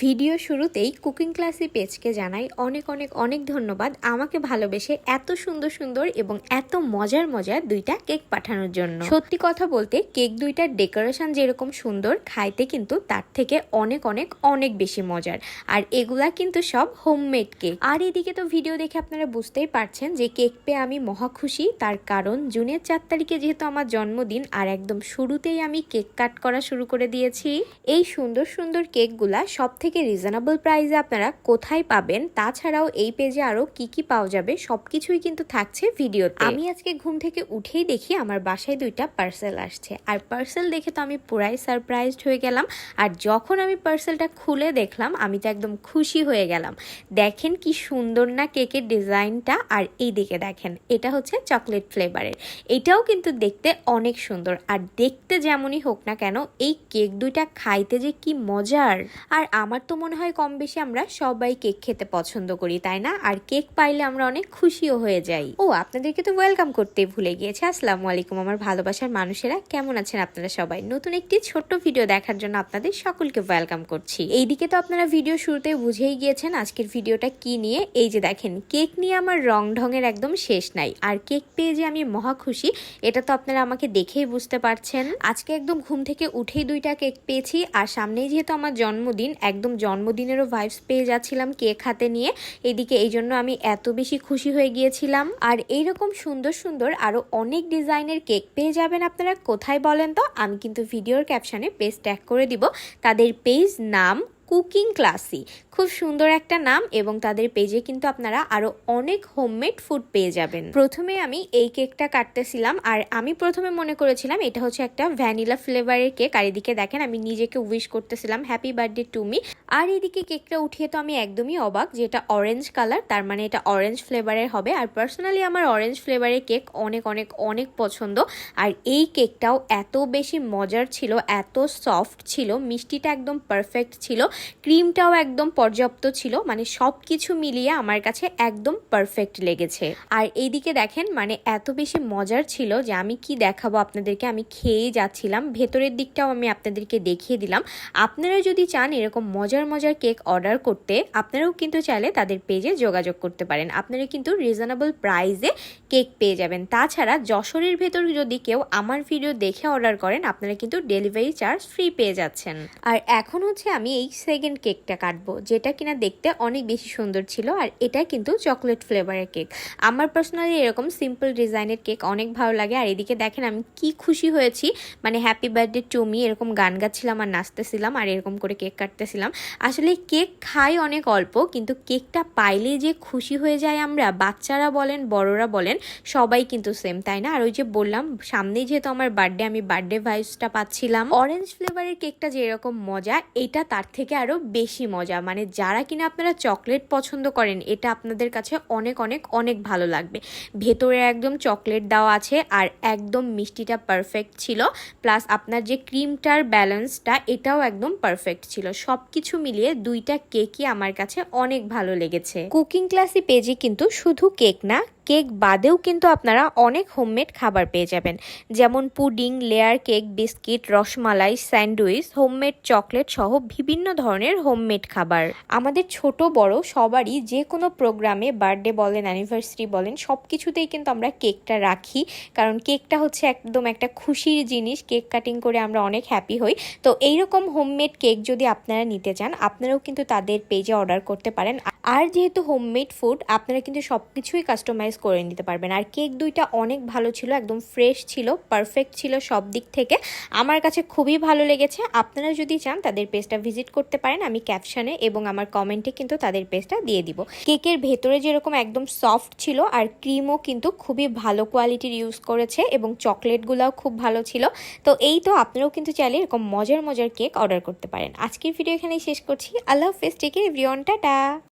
Video শুরুতেই cooking classy পেজকে জানাই অনেক অনেক অনেক ধন্যবাদ আমাকে ভালোবেসে এত সুন্দর সুন্দর এবং এত মজার মজার দুইটা কেক পাঠানোর জন্য। সত্যি কথা বলতে কেক দুইটার ডেকোরেশন যেরকম সুন্দর, খাইতে কিন্তু তার থেকে অনেক অনেক অনেক বেশি মজার। আর এগুলা কিন্তু সব হোমমেড কেক। আর এদিকে তো ভিডিও দেখে আপনারা বুঝতেই পারছেন যে কেক পেয়ে আমি মহা খুশি। তার কারণ জুনের চার তারিখে যেহেতু আমার জন্মদিন আর একদম শুরুতেই আমি কেক কাট করা শুরু করে দিয়েছি, এই সুন্দর সুন্দর কেকগুলা সব থেকে রিজনেবল প্রাইসে আপনারা কোথায় পাবেন তাছাড়াও এই পেজে আরও কি কি পাওয়া যাবে সবকিছুই কিন্তু থাকছে ভিডিওতে আমি আজকে ঘুম থেকে উঠেই দেখি আমার বাসায় দুইটা পার্সেল আসছে। আর পার্সেল দেখে তো আমি পুরাই সারপ্রাইজড হয়ে গেলাম। আর যখন আমি পার্সেলটা খুলে দেখলাম আমি তো একদম খুশি হয়ে গেলাম। দেখেন কি সুন্দর না কেকের ডিজাইনটা আর এই দিকে দেখেন এটা হচ্ছে চকলেট ফ্লেভারের এটাও কিন্তু দেখতে অনেক সুন্দর। আর দেখতে যেমনই হোক না কেন এই কেক দুইটা খাইতে যে কি মজার। আর আমার তো মনে হয় কম বেশি আমরা সবাই কেক খেতে পছন্দ করি, তাই না? আর কেক পাইলে আমরা অনেক খুশিও হয়ে যাই। ও, আপনাদেরকে তো ওয়েলকাম করতে ভুলে গিয়েছে। আসসালামু আলাইকুম, আমার ভালোবাসার মানুষেরা। কেমন আছেন আপনারা সবাই? নতুন একটি ছোট্ট ভিডিও দেখার জন্য আপনাদের সকলকে ওয়েলকাম করছি। এইদিকে তো আপনারা ভিডিও শুরুতে বুঝেই গিয়েছেন আজকের ভিডিওটা কি নিয়ে। এই যে দেখেন, কেক নিয়ে আমার রং ঢঙের একদম শেষ নাই। আর কেক পেয়ে যে আমি মহা খুশি, এটা তো আপনারা আমাকে দেখেই বুঝতে পারছেন। আজকে একদম ঘুম থেকে উঠেই দুইটা কেক পেয়েছি, আর সামনেই যেহেতু আমার জন্মদিন, একদম জন্মদিনেরও ভাইবস পেয়ে যাচ্ছিলাম কেক হাতে নিয়ে। এদিকে এই জন্য আমি এত বেশি খুশি হয়ে গিয়েছিলাম। আর এইরকম সুন্দর সুন্দর আরও অনেক ডিজাইনের কেক পেয়ে যাবেন আপনারা। কোথায় বলেন তো? আমি কিন্তু ভিডিওর ক্যাপশানে পেজ ট্যাগ করে দিব। তাদের পেজ নাম কুকিং ক্লাসি। খুব সুন্দর একটা নাম এবং তাদের পেজে কিন্তু আপনারা আরও অনেক হোমমেড ফুড পেয়ে যাবেন। প্রথমে আমি এই কেকটা কাটতেছিলাম আর আমি প্রথমে মনে করেছিলাম এটা হচ্ছে একটা ভ্যানিলা ফ্লেভারের কেক। আর এদিকে দেখেন আমি নিজেকে উইশ করতেছিলাম, হ্যাপি বার্থডে টু মি। আর এদিকে কেকটা উঠিয়ে তো আমি একদমই অবাক যে এটা অরেঞ্জ কালার তার মানে এটা অরেঞ্জ ফ্লেভারের হবে। আর পার্সোনালি আমার অরেঞ্জ ফ্লেভারের কেক অনেক অনেক অনেক পছন্দ। আর এই কেকটাও এত বেশি মজার ছিল, এত সফট ছিল, মিষ্টিটা একদম পারফেক্ট ছিল ক্রিমটাও একদম পর্যাপ্ত ছিল মানে সব কিছু মিলিয়ে আমার কাছে একদম পারফেক্ট লেগেছে। আর এইদিকে দেখেন মানে এত বেশি মজার ছিল যে আমি কি দেখাবো আপনাদেরকে, আমি খেয়েই যাচ্ছিলাম। ভেতরের দিকটাও আমি আপনাদেরকে দেখিয়ে দিলাম। আপনারা যদি চান এরকম মজার মজার মজার কেক অর্ডার করতে আপনারাও কিন্তু চাইলে তাদের পেজে যোগাযোগ করতে পারেন। আপনারা কিন্তু রিজনেবল প্রাইসে কেক পেয়ে যাবেন। তাছাড়া যশোরের ভেতর যদি কেউ আমার ভিডিও দেখে অর্ডার করেন, আপনারা কিন্তু ডেলিভারি চার্জ ফ্রি পেয়ে যাচ্ছেন। আর এখন হচ্ছে আমি এই সেকেন্ড কেকটা কাটবো, যেটা কিনা দেখতে অনেক বেশি সুন্দর ছিল, আর এটা কিন্তু চকলেট ফ্লেভারের কেক। আমার পার্সোনালি এরকম সিম্পল ডিজাইনের কেক অনেক ভালো লাগে, আর এদিকে দেখেন আমি কি খুশি হয়েছি। মানে হ্যাপি বার্থডে টু মি, এরকম গান গাচ্ছিলাম আর নাচতেছিলাম, আর এরকম করে কেক কাটতেছিলাম। আসলে কেক খাই অনেক অল্প, কিন্তু কেকটা পাইলে যে খুশি হয়ে যায় আমরা, বাচ্চারা বলেন, বড়রা বলেন, সবাই কিন্তু সেম তাই না? আর ওই যে বললাম, সামনেই যেহেতু আমার বার্থডে আমি বার্থডে ভাইসটা পাচ্ছিলাম। অরেঞ্জ ফ্লেভারের কেকটা যেরকম মজা, এটা তার থেকে আরও বেশি মজা। মানে যারা কিনা আপনারা চকলেট পছন্দ করেন, এটা আপনাদের কাছে অনেক অনেক অনেক ভালো লাগবে। ভেতরে একদম চকলেট দেওয়া আছে, আর একদম মিষ্টিটা পারফেক্ট ছিল। প্লাস আপনার যে ক্রিমটার ব্যালেন্সটা এটাও একদম পারফেক্ট ছিল। সব কিছু মিলিয়ে দুইটা কেকই আমার কাছে অনেক ভালো লেগেছে। কুকিং ক্লাসি পেজে কিন্তু শুধু কেক না কেক বাদেও কিন্তু আপনারা অনেক হোমমেড খাবার পেয়ে যাবেন। যেমন pudding, layer cake, biscuit, rasmalai, sandwich, homemade chocolate সহ বিভিন্ন ধরনের হোমমেড খাবার। আমাদের ছোট, বড় সবারই যে কোনো প্রোগ্রামে বার্থডে বলেন, অ্যানিভার্সারি বলেন সব কিছুতেই কিন্তু আমরা কেকটা রাখি। কারণ কেকটা হচ্ছে একদম একটা খুশির জিনিস, কেক কাটিং করে আমরা অনেক হ্যাপি হই। তো এইরকম হোমমেড কেক যদি আপনারা নিতে চান, আপনারাও কিন্তু তাদের পেজে অর্ডার করতে পারেন। আর যেহেতু হোমমেড ফুড আপনারা কিন্তু সব কিছুই কাস্টমাইজ করে নিতে পারবেন। আর কেক দুইটা অনেক ভালো ছিল, একদম ফ্রেশ ছিল পারফেক্ট ছিল সব দিক থেকে। আমার কাছে খুবই ভালো লেগেছে। আপনারা যদি চান তাদের পেজটা ভিজিট করতে পারেন, আমি ক্যাপশানে এবং আমার কমেন্টে কিন্তু তাদের পেজটা দিয়ে দিব। কেকের ভেতরে যেরকম একদম সফট ছিল, আর ক্রিমও কিন্তু খুবই ভালো কোয়ালিটির ইউজ করেছে এবং চকলেটগুলোও খুব ভালো ছিল। তো এই তো আপনারাও কিন্তু চাইলে এরকম মজার মজার কেক অর্ডার করতে পারেন। আজকের ভিডিও এখানেই শেষ করছি। আল্লাহ হাফেজ টেকের এভরিওয়ান টাটা!